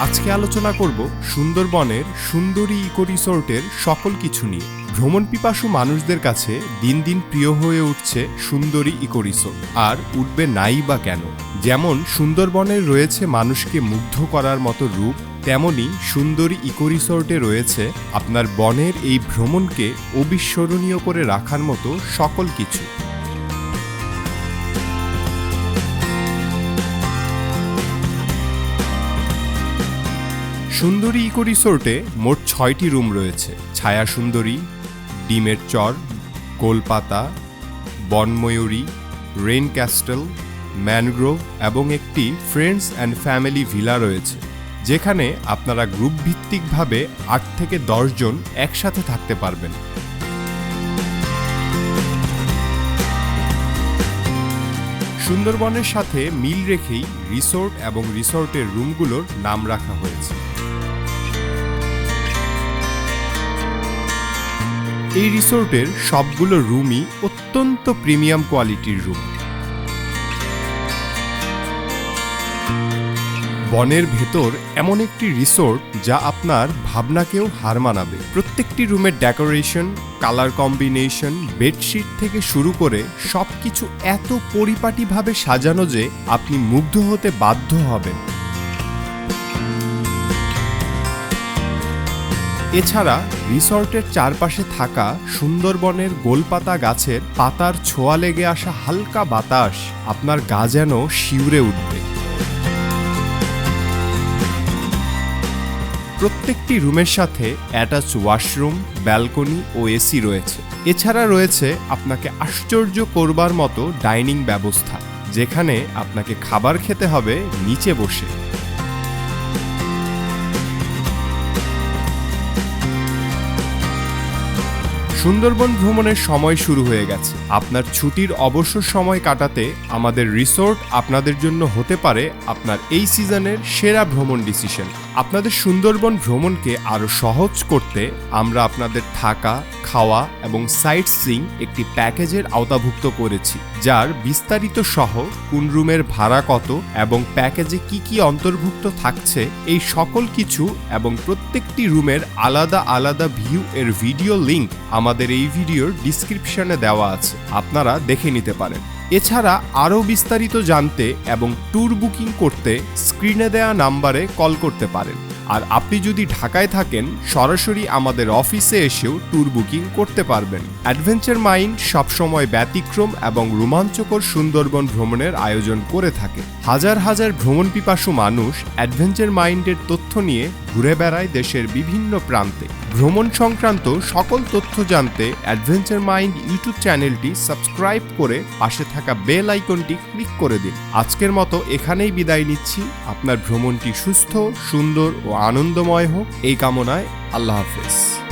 আজকে আলোচনা করব সুন্দরবনের সুন্দরী ইকো রিসোর্টের সকল কিছু নিয়ে। ভ্রমণ পিপাসু মানুষদের কাছে দিন দিন প্রিয় হয়ে উঠছে সুন্দরী ইকো রিসোর্ট আর উঠবে নাই বা কেন? যেমন সুন্দরবনের রয়েছে মানুষকে মুগ্ধ করার মতো রূপ, তেমনি সুন্দরী ইকো রিসোর্টে রয়েছে আপনার বনের এই ভ্রমণকে অবিস্মরণীয় করে রাখার মতো সকল কিছু। সুন্দরী ইকো রিসোর্টে মোট ছয়টি রুম রয়েছে। ছায়া সুন্দরী, ডিমের চর গোলপাতা বনময়ূরী রেন ক্যাস্টেল, ম্যানগ্রোভ এবং একটি ফ্রেন্ডস অ্যান্ড ফ্যামিলি ভিলা রয়েছে, যেখানে আপনারা গ্রুপ ভিত্তিকভাবে আট থেকে জন একসাথে থাকতে পারবেন। সুন্দরবনের সাথে মিল রেখেই রিসোর্ট এবং রিসোর্টের রুমগুলোর নাম রাখা হয়েছে। এই রিসোর্টের সবগুলো রুমই অত্যন্ত প্রিমিয়াম কোয়ালিটির রুম। বনের ভেতর এমন একটি রিসোর্ট যা আপনার ভাবনাকেও হার মানাবে। প্রত্যেকটি রুমের ডেকোরেশন, কালার কম্বিনেশন, বেডশিট থেকে শুরু করে সবকিছু এত পরিপাটিভাবে সাজানো যে আপনি মুগ্ধ হতে বাধ্য হবেন। এছাড়া রিসর্টের চারপাশে থাকা সুন্দরবনের গোলপাতা গাছের পাতার ছোঁয়া লেগে আসা হালকা বাতাস আপনার গা যেন শিউরে উঠবে। প্রত্যেকটি রুমের সাথে অ্যাটাচ ওয়াশরুম, ব্যালকনি ও এসি রয়েছে। এছাড়া রয়েছে আপনাকে আশ্চর্য করবার মতো ডাইনিং ব্যবস্থা, যেখানে আপনাকে খাবার খেতে হবে নিচে বসে। সুন্দরবন ভ্রমণের সময় শুরু হয়ে গেছে। আপনার ছুটির অবসর সময় কাটাতে আমাদের রিসোর্ট আপনাদের জন্য হতে পারে আপনার এই সিজনের সেরা ভ্রমণ ডিসিশন। আপনাদের সুন্দরবন ভ্রমণকে আরও সহজ করতে আমরা আপনাদের থাকা, খাওয়া এবং সাইট সিং একটি প্যাকেজের আওতাভুক্ত করেছি, যার বিস্তারিত সহ কোন রুমের ভাড়া কত এবং প্যাকেজে কি কি অন্তর্ভুক্ত থাকছে, এই সকল কিছু এবং প্রত্যেকটি রুমের আলাদা আলাদা ভিউ এর ভিডিও লিংক আমাদের এই ভিডিওর ডিসক্রিপশনে দেওয়া আছে। আপনারা দেখে নিতে পারেন। এছাড়া আরও বিস্তারিত জানতে এবং ট্যুর বুকিং করতে স্ক্রিনে দেওয়া নাম্বারে কল করতে পারেন। আর আপনি যদি ঢাকায় থাকেন, সরাসরি আমাদের অফিসে এসেও ট্যুর বুকিং করতে পারবেন। অ্যাডভেঞ্চার মাইন্ড সবসময় ব্যতিক্রম এবং রোমাঞ্চকর সুন্দরবন ভ্রমণের আয়োজন করে থাকে। হাজার হাজার ভ্রমণ পিপাসু মানুষ অ্যাডভেঞ্চার মাইন্ডের তথ্য নিয়ে ঘুরে বেড়ায় দেশের বিভিন্ন প্রান্তে। ভ্রমণ সংক্রান্ত সকল তথ্য জানতে অ্যাডভেঞ্চার মাইন্ড ইউটিউব চ্যানেলটি সাবস্ক্রাইব করে পাশে থাকা বেল আইকনটি ক্লিক করে দিন। আজকের মতো এখানেই বিদায় নিচ্ছি। আপনার ভ্রমণটি সুস্থ, সুন্দর ও আনন্দময় হোক। এই কামনায় আল্লাহ হাফেজ।